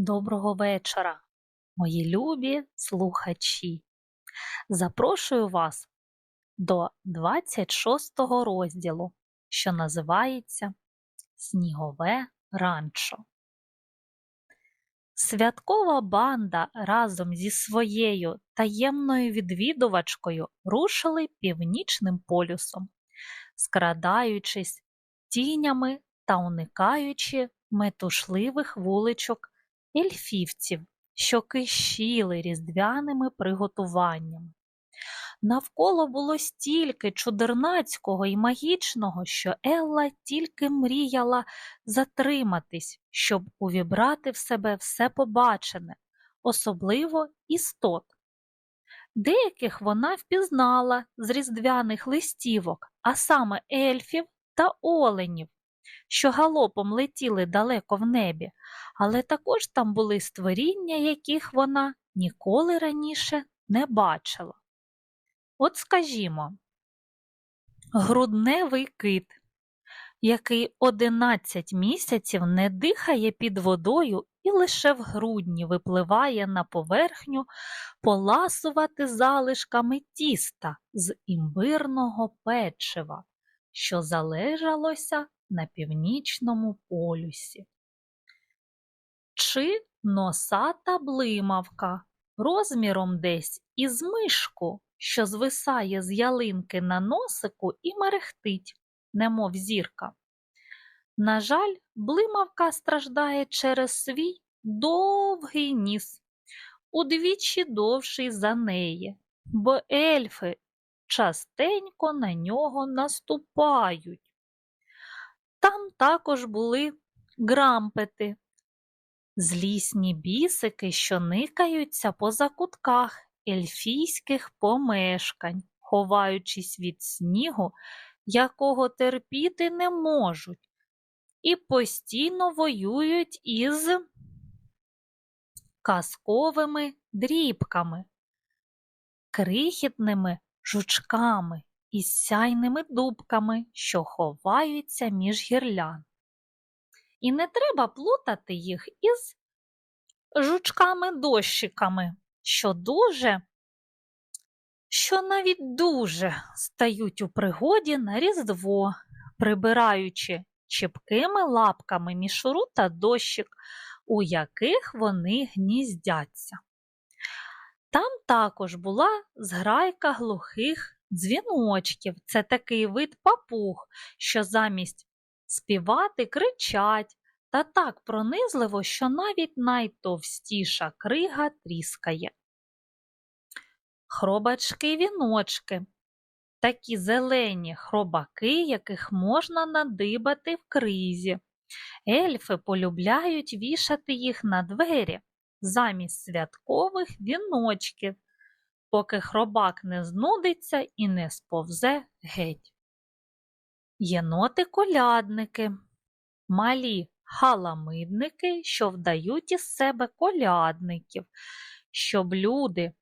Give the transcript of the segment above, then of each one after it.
Доброго вечора, мої любі слухачі. Запрошую вас до 26-го розділу, що називається Снігове ранчо. Святкова банда разом зі своєю таємною відвідувачкою рушили північним полюсом, скрадаючись тінями та уникаючи метушливих вуличок ельфівців, що кишіли різдвяними приготуваннями. Навколо було стільки чудернацького і магічного, що Елла тільки мріяла затриматись, щоб увібрати в себе все побачене, особливо істот. Деяких вона впізнала з різдвяних листівок, а саме ельфів та оленів, що галопом летіли далеко в небі, але також там були створіння, яких вона ніколи раніше не бачила. От скажімо, грудневий кит, який 11 місяців не дихає під водою і лише в грудні випливає на поверхню поласувати залишками тіста з імбирного печива, що залежалося на північному полюсі. Чи носата блимавка розміром десь із мишку, що звисає з ялинки на носику і мерехтить, немов зірка. На жаль, блимавка страждає через свій довгий ніс, удвічі довший за неї, бо ельфи частенько на нього наступають. Там також були грампети, злісні бісики, що никаються по закутках ельфійських помешкань, ховаючись від снігу, якого терпіти не можуть, і постійно воюють із казковими дрібками, крихітними жучками і сяйними дубками, що ховаються між гірлян. І не треба плутати їх із жучками-дощиками, що дуже, що навіть дуже стають у пригоді на різдво, прибираючи чіпкими лапками мішуру та дощик, у яких вони гніздяться. Там також була зграйка глухих дзвіночків. Це такий вид папуг, що замість співати кричать та так пронизливо, що навіть найтовстіша крига тріскає. Хробачки віночки. Такі зелені хробаки, яких можна надибати в кризі. Ельфи полюбляють вішати їх на двері замість святкових віночків, поки хробак не знудиться і не сповзе геть. Єноти-колядники, малі халамидники, що вдають із себе колядників, щоб люди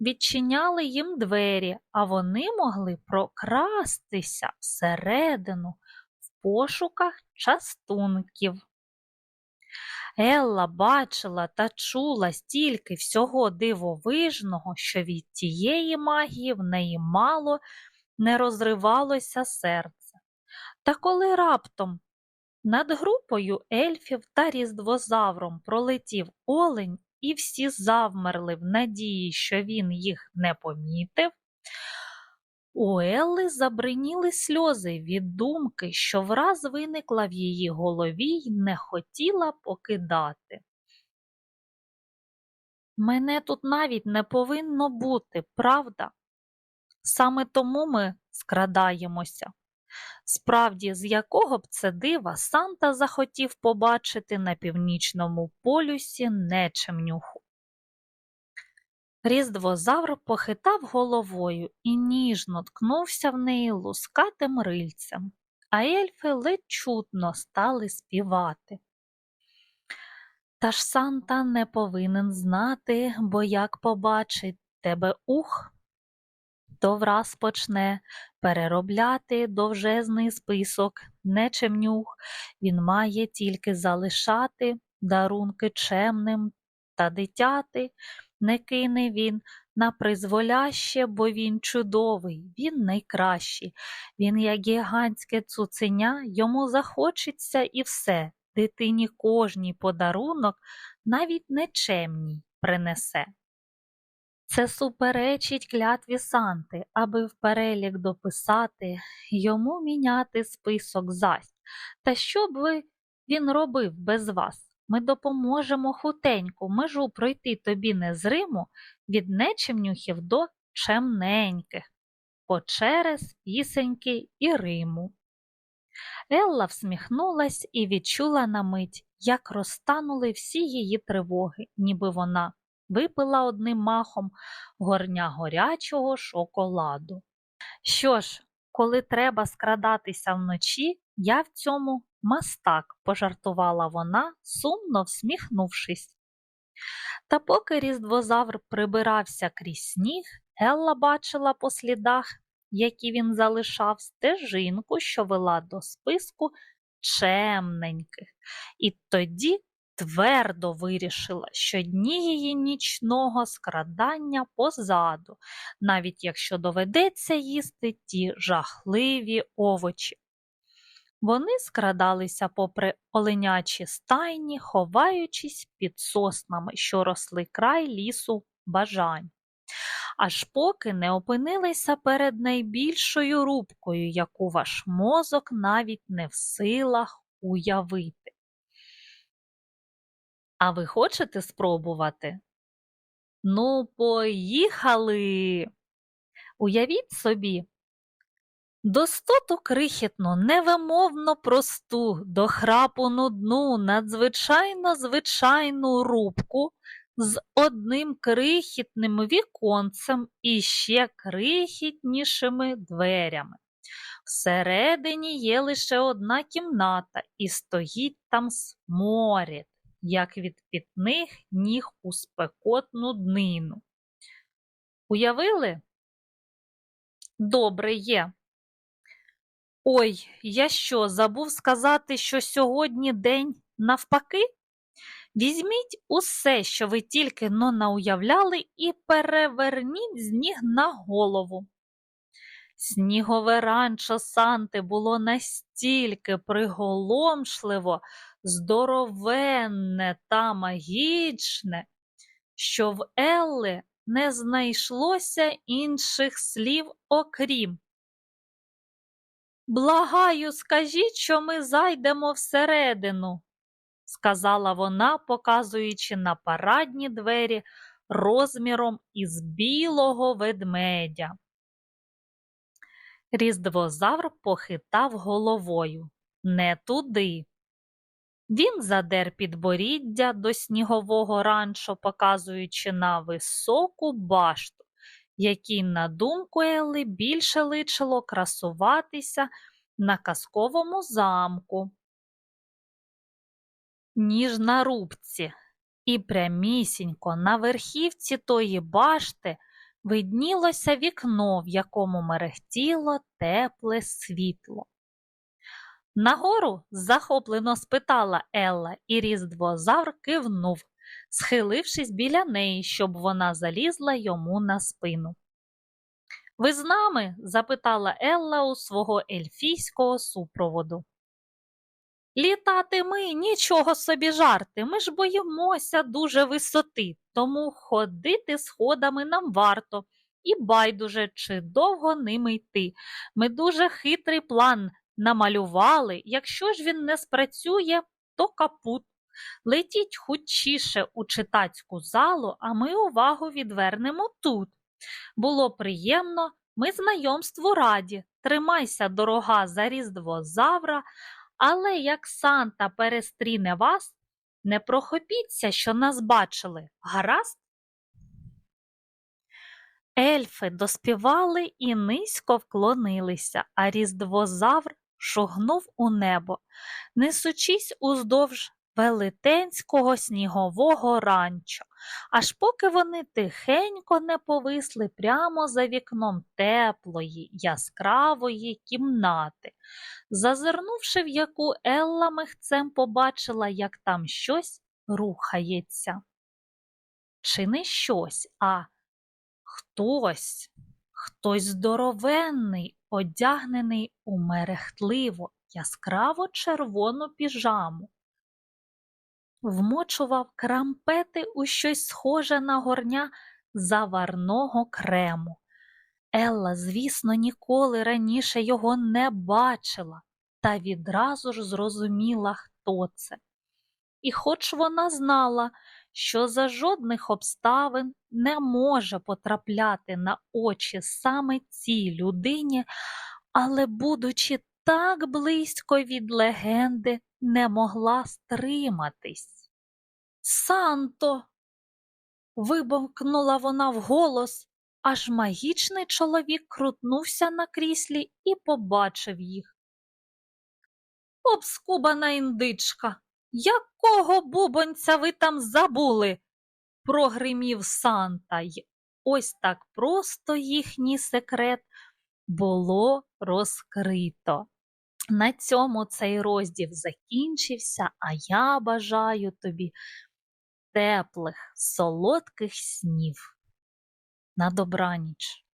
відчиняли їм двері, а вони могли прокрастися всередину в пошуках частунків. Елла бачила та чула стільки всього дивовижного, що від тієї магії в неї мало не розривалося серце. Та коли раптом над групою ельфів та різдвозавром пролетів олень, і всі завмерли в надії, що він їх не помітив, у Елли забриніли сльози від думки, що враз виникла в її голові й не хотіла покидати. Мене тут навіть не повинно бути, правда? Саме тому ми скрадаємося. Справді, з якого б це дива Санта захотів побачити на північному полюсі нечемнюху. Різдвозавр похитав головою і ніжно ткнувся в неї лускатим рильцем, а ельфи ледь чутно стали співати. Та ж Санта не повинен знати, бо як побачить тебе ух, то враз почне переробляти довжезний список, нечемнюх, він має тільки залишати дарунки чемним та дитяти, не кине він на призволяще, бо він чудовий, він найкращий. Він, як гігантське цуценя, йому захочеться і все. Дитині кожній подарунок, навіть нечемній, принесе. Це суперечить клятві Санти, аби в перелік дописати, йому міняти список зась. Та що б ви він робив без вас? Ми допоможемо хутеньку межу пройти тобі незриму від нечемнюхів до чемненьких, по через пісеньки і Риму. Елла всміхнулась і відчула на мить, як розтанули всі її тривоги, ніби вона випила одним махом горня горячого шоколаду. Що ж, коли треба скрадатися вночі, я в цьому мастак, пожартувала вона, сумно всміхнувшись. Та поки різдвозавр прибирався крізь сніг, Елла бачила по слідах, які він залишав, стежинку, що вела до списку чемненьких, і тоді твердо вирішила, що дні її нічного скрадання позаду, навіть якщо доведеться їсти ті жахливі овочі. Вони скрадалися попри оленячі стайні, ховаючись під соснами, що росли край лісу бажань, аж поки не опинилися перед найбільшою рубкою, яку ваш мозок навіть не в силах уявити. А ви хочете спробувати? Ну, поїхали! Уявіть собі, Достоту крихітну, невимовно просту, до храпу нудну, надзвичайно звичайну рубку з одним крихітним віконцем і ще крихітнішими дверями. Всередині є лише одна кімната, і стоїть там сморід, як від пітних ніг у спекотну днину. Уявили? Добре є. Ой, я що, забув сказати, що сьогодні день навпаки? Візьміть усе, що ви тільки но науявляли, і переверніть з на голову. Снігове ранчо Санти було настільки приголомшливо, здоровенне та магічне, що в Елли не знайшлося інших слів, окрім Благаю, скажіть, що ми зайдемо всередину, сказала вона, показуючи на парадні двері розміром із білого ведмедя. Різдвозавр похитав головою не туди. Він задер підборіддя до снігового ранчо, показуючи на високу башту, якій, на думку Елли, більше личило красуватися на казковому замку, ніж на рубці, і прямісінько на верхівці тої башти виднілося вікно, в якому мерехтіло тепле світло. Нагору захоплено спитала Елла, і різдвозавр кивнув, схилившись біля неї, щоб вона залізла йому на спину. Ви з нами? запитала Елла у свого ельфійського супроводу. Літати ми нічого собі жарти, ми ж боїмося дуже висоти, тому ходити сходами нам варто, і байдуже, чи довго ними йти. Ми дуже хитрий план намалювали, якщо ж він не спрацює, то капут. Летіть хутчіше у читацьку залу, а ми увагу відвернемо тут. Було приємно, ми знайомству раді. Тримайся, дорога, за різдво завра, але як Санта перестріне вас, не прохопіться, що нас бачили, гаразд? Ельфи доспівали і низько вклонилися, а різдвозавр шугнув у небо, несучись уздовж велетенського снігового ранчо, аж поки вони тихенько не повисли прямо за вікном теплої, яскравої кімнати, зазирнувши в яку Елла михцем побачила, як там щось рухається. Чи не щось, а хтось, хтось здоровенний, одягнений у мерехтливо яскраво червону піжаму. Вмочував крампети у щось схоже на горня заварного крему. Елла, звісно, ніколи раніше його не бачила та відразу ж зрозуміла, хто це. І хоч вона знала, що за жодних обставин не може потрапляти на очі саме цій людині, але, будучи так близько від легенди, не могла стриматись. Санто. вибовкнула вона вголос, аж магічний чоловік крутнувся на кріслі і побачив їх. Обскубана індичка. Якого бубонця ви там забули? прогримів Санта, й ось так просто їхній секрет було розкрито. На цьому цей розділ закінчився, а я бажаю тобі теплих, солодких снів. На добраніч.